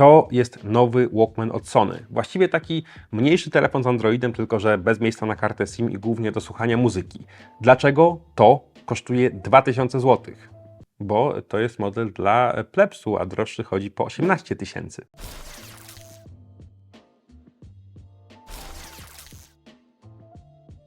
To jest nowy Walkman od Sony. Właściwie taki mniejszy telefon z Androidem, tylko że bez miejsca na kartę SIM i głównie do słuchania muzyki. Dlaczego to kosztuje 2000 zł? Bo to jest model dla plebsu, a droższy chodzi po 18 tysięcy.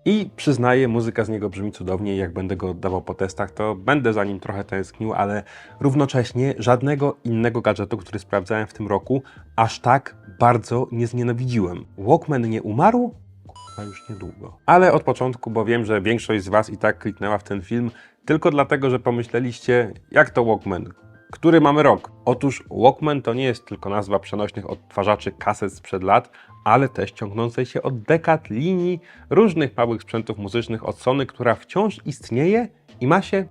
I przyznaję, muzyka z niego brzmi cudownie i jak będę go oddawał po testach, to będę za nim trochę tęsknił, ale równocześnie żadnego innego gadżetu, który sprawdzałem w tym roku, aż tak bardzo nie znienawidziłem. Walkman nie umarł? Kurwa, już niedługo. Ale od początku, bo wiem, że większość z Was i tak kliknęła w ten film, tylko dlatego, że pomyśleliście, jak to Walkman? Który mamy rok? Otóż Walkman to nie jest tylko nazwa przenośnych odtwarzaczy kaset sprzed lat, ale też ciągnącej się od dekad linii różnych małych sprzętów muzycznych od Sony, która wciąż istnieje i ma się. E,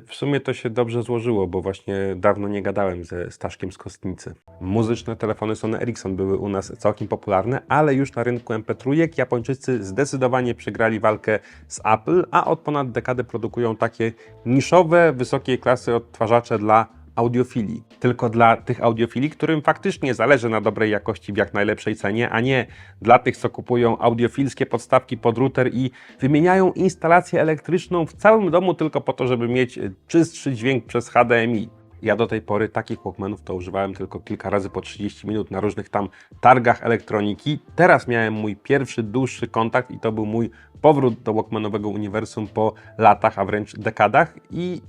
w sumie to się dobrze złożyło, bo właśnie dawno nie gadałem ze Staszkiem z Kostnicy. Muzyczne telefony Sony Ericsson były u nas całkiem popularne, ale już na rynku MP3 Japończycy zdecydowanie przegrali walkę z Apple, a od ponad dekady produkują takie niszowe, wysokiej klasy odtwarzacze dla audiofilii. Tylko dla tych audiofili, którym faktycznie zależy na dobrej jakości w jak najlepszej cenie, a nie dla tych, co kupują audiofilskie podstawki pod router i wymieniają instalację elektryczną w całym domu tylko po to, żeby mieć e, czystszy dźwięk przez HDMI. Ja do tej pory takich Walkmanów to używałem tylko kilka razy po 30 minut na różnych tam targach elektroniki. Teraz miałem mój pierwszy dłuższy kontakt i to był mój powrót do Walkmanowego uniwersum po latach, a wręcz dekadach i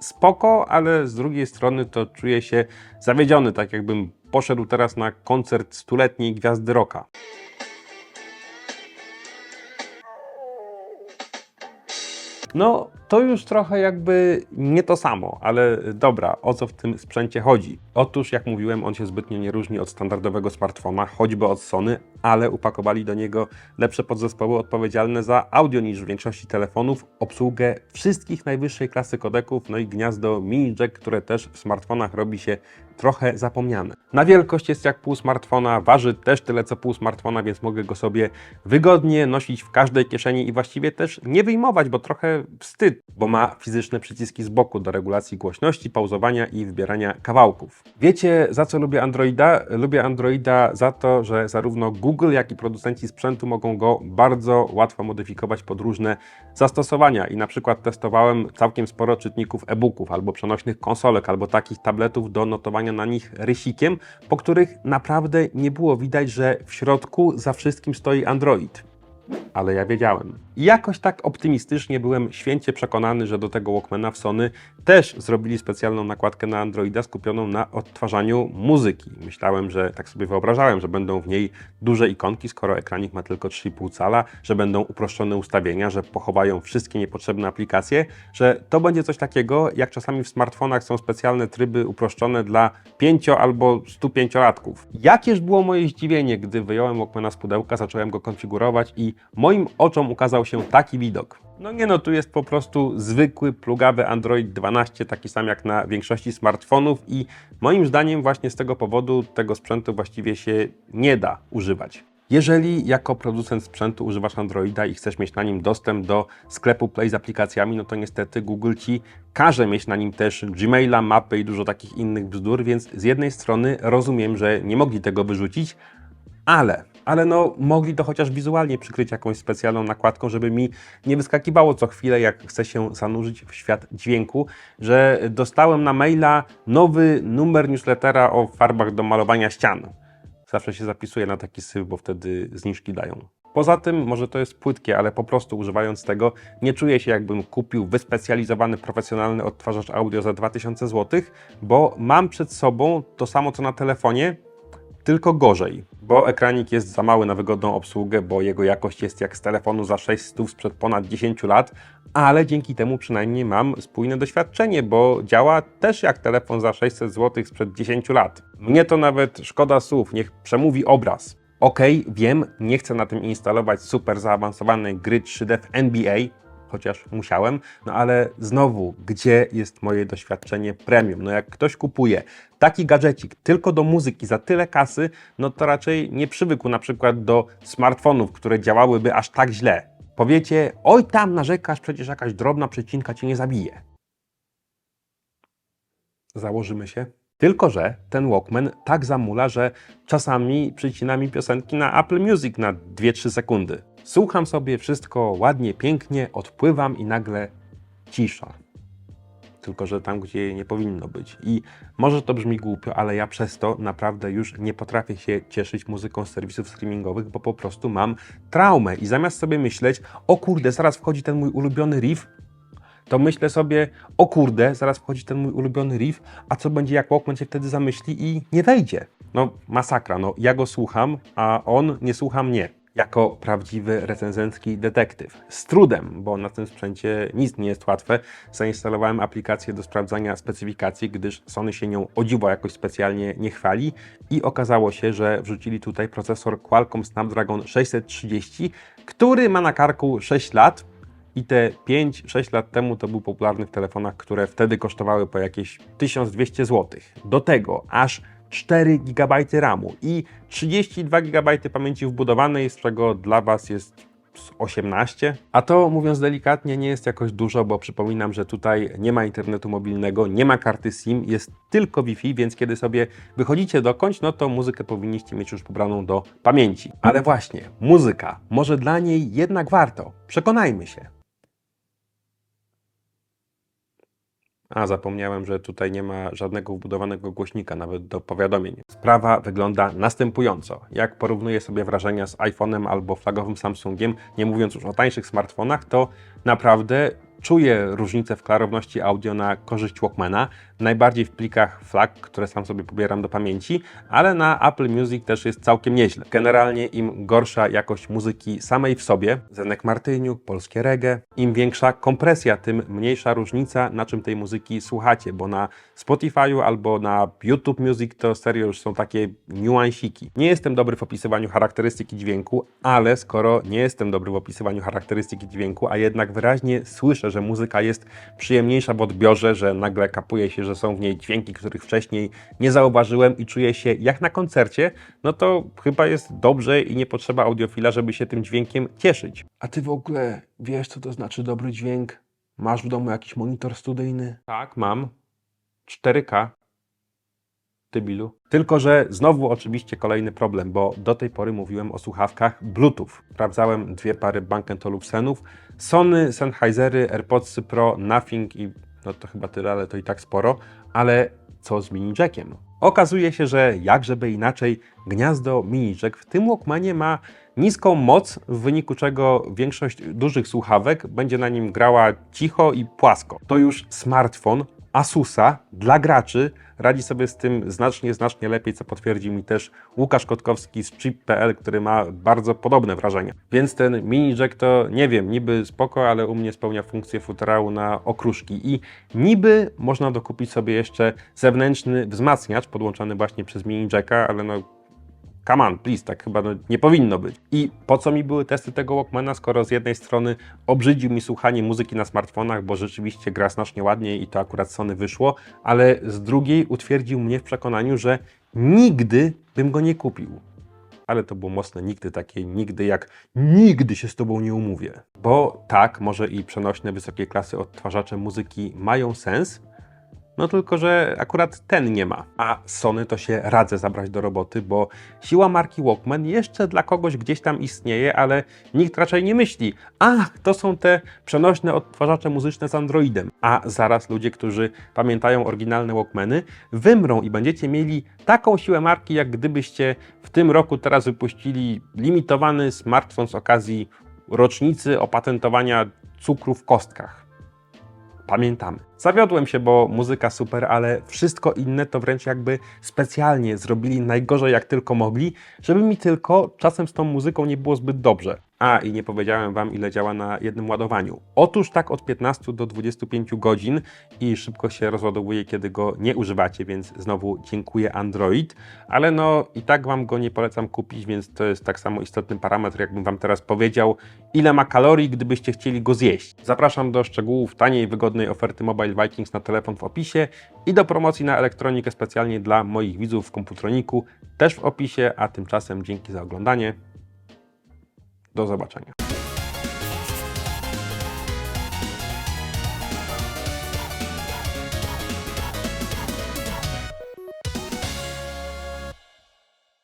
spoko, ale z drugiej strony to czuję się zawiedziony, tak jakbym poszedł teraz na koncert stuletniej gwiazdy rocka. No, to już trochę jakby nie to samo, ale dobra, o co w tym sprzęcie chodzi? Otóż, jak mówiłem, on się zbytnio nie różni od standardowego smartfona, choćby od Sony, ale upakowali do niego lepsze podzespoły odpowiedzialne za audio niż w większości telefonów, obsługę wszystkich najwyższej klasy kodeków, no i gniazdo mini jack, które też w smartfonach robi się trochę zapomniane. Na wielkość jest jak pół smartfona, waży też tyle co pół smartfona, więc mogę go sobie wygodnie nosić w każdej kieszeni i właściwie też nie wyjmować, bo trochę wstyd, bo ma fizyczne przyciski z boku do regulacji głośności, pauzowania i wybierania kawałków. Wiecie za co lubię Androida? Lubię Androida za to, że zarówno Google, jak i producenci sprzętu mogą go bardzo łatwo modyfikować pod różne zastosowania i na przykład testowałem całkiem sporo czytników e-booków albo przenośnych konsolek, albo takich tabletów do notowania na nich rysikiem, po których naprawdę nie było widać, że w środku za wszystkim stoi Android. Ale ja wiedziałem. I jakoś tak optymistycznie byłem święcie przekonany, że do tego Walkmana w Sony też zrobili specjalną nakładkę na Androida skupioną na odtwarzaniu muzyki. Myślałem, że tak sobie wyobrażałem, że będą w niej duże ikonki, skoro ekranik ma tylko 3,5 cala, że będą uproszczone ustawienia, że pochowają wszystkie niepotrzebne aplikacje, że to będzie coś takiego, jak czasami w smartfonach są specjalne tryby uproszczone dla 5 albo 105-latków. Jakież było moje zdziwienie, gdy wyjąłem Walkmana z pudełka, zacząłem go konfigurować i moim oczom ukazał się taki widok. No nie no, tu jest po prostu zwykły, plugawy Android 12, taki sam jak na większości smartfonów i moim zdaniem właśnie z tego powodu tego sprzętu właściwie się nie da używać. Jeżeli jako producent sprzętu używasz Androida i chcesz mieć na nim dostęp do sklepu Play z aplikacjami, no to niestety Google Ci każe mieć na nim też Gmaila, mapy i dużo takich innych bzdur, więc z jednej strony rozumiem, że nie mogli tego wyrzucić, ale, ale no mogli to chociaż wizualnie przykryć jakąś specjalną nakładką, żeby mi nie wyskakiwało co chwilę, jak chcę się zanurzyć w świat dźwięku, że dostałem na maila nowy numer newslettera o farbach do malowania ścian. Zawsze się zapisuję na taki syf, bo wtedy zniżki dają. Poza tym, może to jest płytkie, ale po prostu używając tego, nie czuję się jakbym kupił wyspecjalizowany, profesjonalny odtwarzacz audio za 2000 zł, bo mam przed sobą to samo co na telefonie, tylko gorzej, bo ekranik jest za mały na wygodną obsługę, bo jego jakość jest jak z telefonu za 600 sprzed ponad 10 lat, ale dzięki temu przynajmniej mam spójne doświadczenie, bo działa też jak telefon za 600 zł sprzed 10 lat. Mnie to nawet szkoda słów, niech przemówi obraz. Okej, wiem, nie chcę na tym instalować super zaawansowanej gry 3D w NBA, chociaż musiałem, no ale znowu, gdzie jest moje doświadczenie premium? No jak ktoś kupuje taki gadżecik tylko do muzyki za tyle kasy, no to raczej nie przywykł na przykład do smartfonów, które działałyby aż tak źle. Powiecie, oj tam narzekasz, przecież jakaś drobna przecinka cię nie zabije. Założymy się? Tylko, że ten Walkman tak zamula, że czasami przycina mi piosenki na Apple Music na 2-3 sekundy. Słucham sobie wszystko ładnie, pięknie, odpływam i nagle cisza. Tylko, że tam, gdzie nie powinno być. I może to brzmi głupio, ale ja przez to naprawdę już nie potrafię się cieszyć muzyką z serwisów streamingowych, bo po prostu mam traumę. I zamiast sobie myśleć, o kurde, zaraz wchodzi ten mój ulubiony riff, to myślę sobie, o kurde, zaraz wchodzi ten mój ulubiony riff, a co będzie jak Walkman się wtedy zamyśli i nie wejdzie. No masakra, no ja go słucham, a on nie słucha mnie. Jako prawdziwy recenzencki detektyw. Z trudem, bo na tym sprzęcie nic nie jest łatwe, zainstalowałem aplikację do sprawdzania specyfikacji, gdyż Sony się nią o jakoś specjalnie nie chwali i okazało się, że wrzucili tutaj procesor Qualcomm Snapdragon 630, który ma na karku 6 lat, i te 5-6 lat temu to był popularny w telefonach, które wtedy kosztowały po jakieś 1200 zł. Do tego aż 4 GB RAMu i 32 GB pamięci wbudowanej, z czego dla Was jest z 18. A to mówiąc delikatnie nie jest jakoś dużo, bo przypominam, że tutaj nie ma internetu mobilnego, nie ma karty SIM, jest tylko Wi-Fi, więc kiedy sobie wychodzicie dokądś, no to muzykę powinniście mieć już pobraną do pamięci. Ale właśnie, muzyka, może dla niej jednak warto. Przekonajmy się. A, zapomniałem, że tutaj nie ma żadnego wbudowanego głośnika, nawet do powiadomień. Sprawa wygląda następująco. Jak porównuję sobie wrażenia z iPhone'em albo flagowym Samsungiem, nie mówiąc już o tańszych smartfonach, to naprawdę czuję różnicę w klarowności audio na korzyść Walkmana, najbardziej w plikach FLAC, które sam sobie pobieram do pamięci, ale na Apple Music też jest całkiem nieźle. Generalnie im gorsza jakość muzyki samej w sobie, Zenek Martyniuk, polskie reggae, im większa kompresja, tym mniejsza różnica, na czym tej muzyki słuchacie, bo na Spotify'u albo na YouTube Music to serio już są takie niuansiki. Nie jestem dobry w opisywaniu charakterystyki dźwięku, ale skoro nie jestem dobry w opisywaniu charakterystyki dźwięku, a jednak wyraźnie słyszę, że muzyka jest przyjemniejsza w odbiorze, że nagle kapuje się, że są w niej dźwięki, których wcześniej nie zauważyłem i czuję się jak na koncercie, no to chyba jest dobrze i nie potrzeba audiofila, żeby się tym dźwiękiem cieszyć. A ty w ogóle wiesz, co to znaczy dobry dźwięk? Masz w domu jakiś monitor studyjny? Tak, mam. 4K. Tybilu. Tylko, że znowu oczywiście kolejny problem, bo do tej pory mówiłem o słuchawkach Bluetooth. Sprawdzałem dwie pary Bang Olufsenów, Sony, Sennheisery, AirPodsy Pro, Nothing i no to chyba tyle, ale to i tak sporo. Ale co z mini jackiem? Okazuje się, że jak żeby inaczej, gniazdo mini jack w tym Walkmanie ma niską moc, w wyniku czego większość dużych słuchawek będzie na nim grała cicho i płasko. To już smartfon Asusa dla graczy radzi sobie z tym znacznie, znacznie lepiej, co potwierdzi mi też Łukasz Kotkowski z chip.pl, który ma bardzo podobne wrażenia. Więc ten mini jack to nie wiem, niby spoko, ale u mnie spełnia funkcję futerału na okruszki i niby można dokupić sobie jeszcze zewnętrzny wzmacniacz podłączony właśnie przez mini jacka, ale no Come on, please, tak chyba no, nie powinno być. I po co mi były testy tego Walkmana, skoro z jednej strony obrzydził mi słuchanie muzyki na smartfonach, bo rzeczywiście gra znacznie ładniej i to akurat Sony wyszło, ale z drugiej utwierdził mnie w przekonaniu, że nigdy bym go nie kupił. Ale to było mocne nigdy takie nigdy jak nigdy się z tobą nie umówię. Bo tak, może i przenośne wysokiej klasy odtwarzacze muzyki mają sens, no tylko, że akurat ten nie ma. A Sony to się radzę zabrać do roboty, bo siła marki Walkman jeszcze dla kogoś gdzieś tam istnieje, ale nikt raczej nie myśli, ach, to są te przenośne odtwarzacze muzyczne z Androidem. A zaraz ludzie, którzy pamiętają oryginalne Walkmany, wymrą i będziecie mieli taką siłę marki, jak gdybyście w tym roku teraz wypuścili limitowany smartfon z okazji rocznicy opatentowania cukru w kostkach pamiętamy. Zawiodłem się, bo muzyka super, ale wszystko inne to wręcz jakby specjalnie zrobili najgorzej jak tylko mogli, żeby mi tylko czasem z tą muzyką nie było zbyt dobrze. A, i nie powiedziałem Wam, ile działa na jednym ładowaniu. Otóż tak od 15 do 25 godzin i szybko się rozładowuje, kiedy go nie używacie, więc znowu dziękuję Android, ale no i tak Wam go nie polecam kupić, więc to jest tak samo istotny parametr, jakbym Wam teraz powiedział, ile ma kalorii, gdybyście chcieli go zjeść. Zapraszam do szczegółów taniej, wygodnej oferty Mobile Vikings na telefon w opisie i do promocji na elektronikę specjalnie dla moich widzów w Komputroniku też w opisie, a tymczasem dzięki za oglądanie. Do zobaczenia.